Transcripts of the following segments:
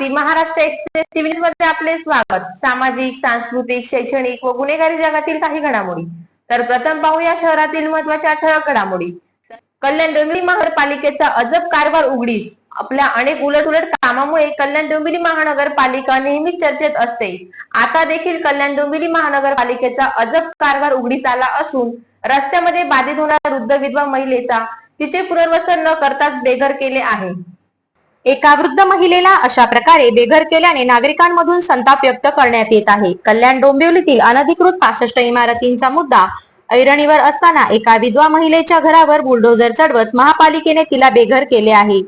Bharti Maharashtra express TV मध्ये आपले स्वागत. सामाजिक सांस्कृतिक शैक्षणिक व गुन्हेगारी जगातील काही घडामोडी. तर प्रथम पाहूया शहरातील महत्त्वाच्या ठळक घडामोडी. कल्याण डोंबिवली महानगरपालिकेचा अजब कारभार उघडीस. आपल्या अनेक उलटउलट कामामुळे कल्याण डोंबिवली महानगरपालिका नेहमी चर्चेत असते. आता देखील कल्याण डोंबिवली महानगरपालिकेचा अजब कारभार उघडीस आला असून रस्त्यामध्ये बाधित होणाऱ्या वृद्ध विधवा महिलेचा तिचे पुनर्वसन न करताच बेघर केले आहे. एका वृद्ध महिलेला अशा प्रकारे बेघर केल्याने नागरिकांमधून संताप व्यक्त करण्यात येत आहे. कल्याण डोंबिवलीतील अनधिकृत पासष्ट इमारतींचा मुद्दा ऐरणीवर असताना एका विधवा महिलेच्या घरावर बुलडोझर चढवत महापालिकेने तिला बेघर केले आहे.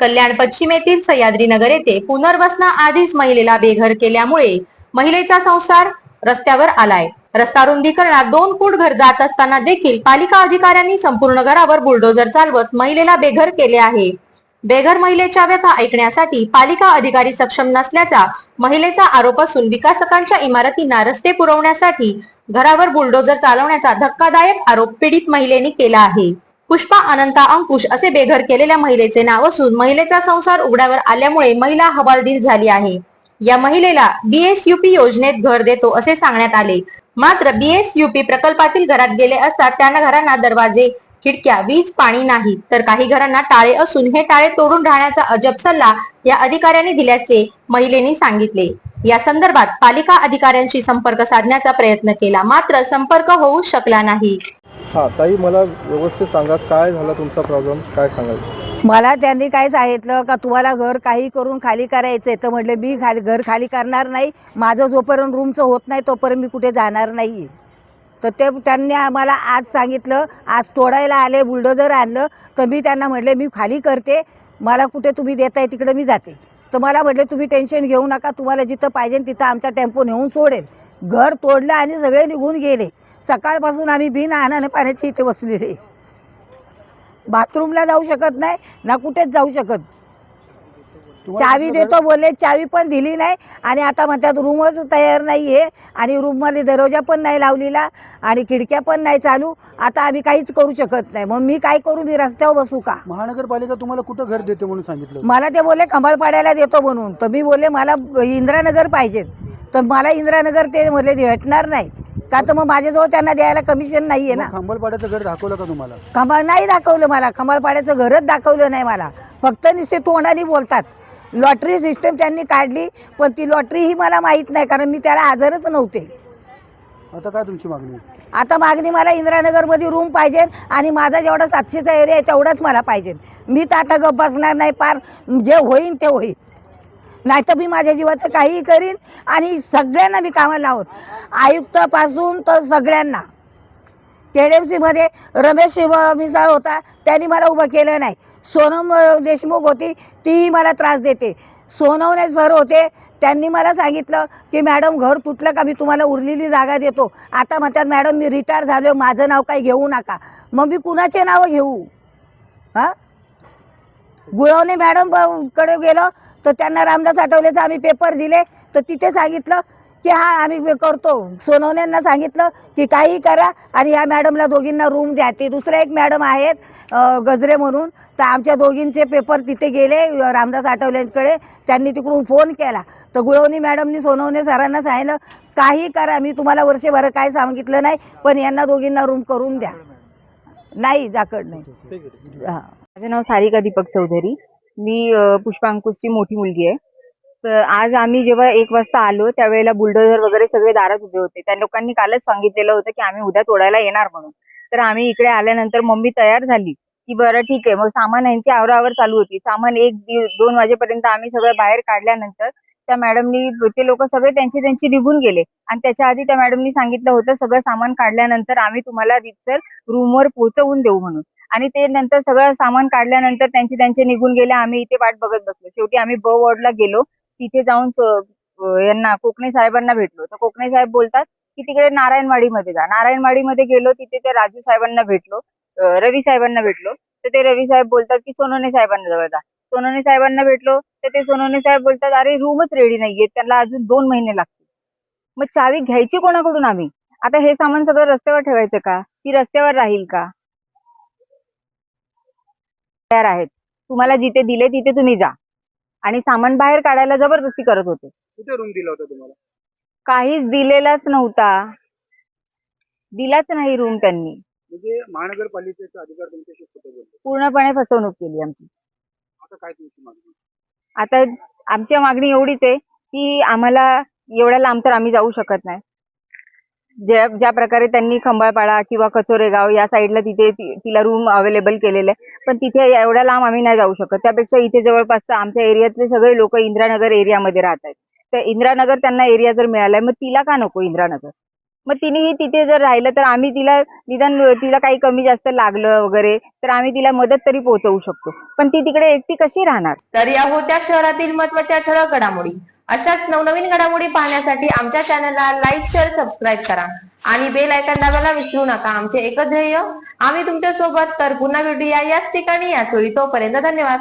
कल्याण पश्चिमेतील सह्याद्रीनगर येथे पुनर्वसना आधीच महिलेला बेघर केल्यामुळे महिलेचा संसार रस्त्यावर आलाय. रस्ता रुंदीकरणात दोन फूट घर जात असताना देखील पालिका अधिकाऱ्यांनी संपूर्ण घरावर बुलडोझर चालवत महिलेला बेघर केले आहे. बेघर महिलेच्या व्यथा ऐकण्यासाठी पालिका अधिकारी सक्षम नसल्याचा महिलेचा आरोप असून विकासकांच्या इमारतींना रस्ते पुरवण्यासाठी घरावर बुलडोजर चालवण्याचा धक्कादायक आरोप पीडित महिलेने केला आहे. पुष्पा अनंता अंकुश असे बेघर केलेल्या महिलेचे नाव असून महिलेचा संसार उघड्यावर आल्यामुळे महिला हवालदिल झाली आहे. या महिलेला बीएसयूपी योजनेत घर देतो असे सांगण्यात आले. मात्र बीएसयूपी प्रकल्पातील घरात गेले असता त्यांना घरांना दरवाजे खिडक्या वीज पाणी नाही तर काही घरांना टाळे असून हे टाळे तोडून राहण्याचा अजब सल्ला या अधिकाऱ्यांनी दिल्याचे महिलेने सांगितले. या संदर्भात पालिका अधिकाऱ्यांशी संपर्क साधण्याचा प्रयत्न केला मात्र संपर्क होऊ शकला नाही. हां ताई मला व्यवस्थित सांगा काय झाला तुमचा प्रॉब्लेम काय सांगाल? मला त्यांनी काय सांगितलं का तुम्हाला घर काही करून खाली करायचंय तर म्हटलं मी खाली घर खाली करणार नाही माझं जोपर्यंत रूमचं होत नाही तोपर्यंत मी कुठे जाणार नाही. तर ते त्यांनी आम्हाला आज सांगितलं आज तोडायला आले बुलडोझर आणलं. तर मी त्यांना म्हटले मी खाली करते मला कुठे तुम्ही देताय तिकडे मी जाते. तर मला म्हटले तुम्ही टेन्शन घेऊ नका तुम्हाला जिथं पाहिजे तिथं आमचा टेम्पो नेऊन सोडेल. घर तोडलं आणि सगळे निघून गेले. सकाळपासून आम्ही बिन आणाने पाण्याची इथे बसलेले. बाथरूमला जाऊ शकत नाही ना कुठेच जाऊ शकत. चावी देतो बोलले चावी पण दिली नाही. आणि आता म्हणतात रूमच तयार नाही आहे आणि रूममध्ये दरवाजा पण नाही लावलेला आणि खिडक्या पण नाही चालू. आता आम्ही काहीच करू शकत नाही. मग मी काय करू? मी रस्त्यावर बसू का? महानगरपालिका तुम्हाला कुठं घर देते म्हणून सांगितलं? मला ते बोलले खंबाळपाड्याला देतो म्हणून. तर मी बोलले मला इंदिरानगर पाहिजेत. तर मला इंदिरानगर ते म्हणले भेटणार नाही. का तर मग माझ्याजवळ त्यांना द्यायला कमिशन नाही आहे ना. मग खांबलपाड्याचं घर दाखवलं का तुम्हाला? खंबाळ नाही दाखवलं मला. खंबाळपाड्याचं घरच दाखवलं नाही मला. फक्त नुसते तोंडाने बोलतात. लॉटरी सिस्टम त्यांनी काढली पण ती लॉटरी ही मला माहीत नाही कारण मी त्याला हजरच नव्हते. आता काय तुमची मागणी? आता मागणी मला इंदिरानगरमध्ये रूम पाहिजे आणि माझा जेवढा सातशेचा एरिया आहे तेवढाच मला पाहिजे. मी तर आता गप्प बसणार नाही पार. जे होईन ते होईल. नाही तर मी माझ्या जीवाचं काहीही करीन आणि सगळ्यांना मी कामाला लावून. आयुक्तापासून तर सगळ्यांना. के डी एम सीमध्ये रमेश शिव मिसाळ होता त्यांनी मला उभं केलं नाही. सोनम देशमुख होती तीही मला त्रास देते. सोनवणे सर होते त्यांनी मला सांगितलं की मॅडम घर तुटलं का? मी तुम्हाला उरलेली जागा देतो. आता म्हणतात मॅडम मी रिटायर झालो माझं नाव काही घेऊ नका. मग मी कुणाचे नावं घेऊ? हां? गुळवणे मॅडमकडे गेलो तर त्यांना रामदास आठवलेचा आम्ही पेपर दिले. तर तिथे सांगितलं की हा आम्ही करतो. सोनवण्यांना सांगितलं की काही करा आणि या मॅडमला दोघींना रूम द्या. ते दुसरे एक मॅडम आहेत गजरे म्हणून. तर आमच्या दोघींचे पेपर तिथे गेले रामदास आठवलेंकडे. त्यांनी तिकडून फोन केला. तर गुळवणी मॅडमनी सोनवणे सरांना सांगितलं काही करा मी तुम्हाला वर्षभर काय सांगितलं नाही पण यांना दोघींना रूम करून द्या. नाही जाकड नाही. हां. माझं नाव सारिका दीपक चौधरी. मी पुष्पांकुशची मोठी मुलगी आहे. तर आज आम्ही जेव्हा एक वाजता आलो त्यावेळेला बुलडोझर वगैरे सगळे दारात उभे होते. त्या लोकांनी कालच सांगितलेलं होतं की आम्ही उद्या तोडायला येणार म्हणून. तर आम्ही इकडे आल्यानंतर मम्मी तयार झाली की बरं ठीक आहे. मग सामान यांची आवरावर चालू होती. सामान एक दोन वाजेपर्यंत आम्ही सगळं बाहेर काढल्यानंतर त्या मॅडमनी ते लोक सगळे त्यांची त्यांची निघून गेले. आणि त्याच्या आधी त्या मॅडमनी सांगितलं होतं सगळं सामान काढल्यानंतर आम्ही तुम्हाला रितसर रूमवर पोहोचवून देऊ म्हणून. आणि ते नंतर सगळं सामान काढल्यानंतर त्यांचे त्यांचे निघून गेले. आम्ही इथे वाट बघत बसलो. शेवटी आम्ही ब वॉर्डला गेलो. तिथे जाऊन यांना कोकणे साहेबांना भेटलो. तर कोकणे साहेब बोलतात की तिकडे नारायणवाडीमध्ये जा. नारायणवाडीमध्ये गेलो तिथे ते राजू साहेबांना भेटलो रवी साहेबांना भेटलो. तर ते रवी साहेब बोलतात की सोनोने साहेबांना जवळ जा. सोनोने साहेबांना भेटलो तर ते सोनोने साहेब बोलतात अरे रूमच रेडी नाहीये. त्यांना अजून दोन महिने लागतील. मग चावी घ्यायची कोणाकडून आम्ही? आता हे सामान सगळं रस्त्यावर ठेवायचं का? ती रस्त्यावर राहील का? तयार आहेत. तुम्हाला जिथे दिले तिथे तुम्ही जा. आणि सामान बाहेर काढायला जबरदस्ती करत होते. कुठे रूम दिला होता तुम्हाला? काहीच दिलेलाच नव्हता. दिलाच नाही रूम त्यांनी. म्हणजे महानगरपालिकेचा अधिकार तुमच्याशी बोलतो पूर्णपणे फसवणूक केली आमची. आता काय तुमची मागणी? आता आमची मागणी एवढीच आहे की आम्हाला एवढ्या लांब तर आम्ही जाऊ शकत नाही. ज्या ज्या प्रकारे त्यांनी खंबाळपाडा किंवा कचोरेगाव या साईडला तिथे तिला रूम अवेलेबल केलेले पण तिथे एवढ्या लांब आम्ही नाही जाऊ शकत. त्यापेक्षा इथे जवळपास आमच्या एरियातले सगळे लोक इंदिरानगर एरियामध्ये राहत आहेत. तर इंदिरानगर त्यांना एरिया जर मिळालाय मग तिला का नको इंदिरानगर? मग तिनेही तिथे जर राहिलं तर आम्ही तिला निदान तिला काही कमी जास्त लागलं वगैरे तर आम्ही तिला मदत तरी पोहोचवू शकतो. पण ती तिकडे एकटी कशी राहणार? तर या होत्या शहरातील महत्त्वाच्या ठळक घडामोडी. अशाच नवनवीन घडामोडी पाहण्यासाठी आमच्या चॅनलला लाईक शेअर सबस्क्राईब करा. आणि बेल आयकॉन दाबायला विसरू नका. आमचे एकच ध्येय आम्ही तुमच्यासोबत तर पुन्हा भेटूया याच ठिकाणी याच वेळी तोपर्यंत धन्यवाद.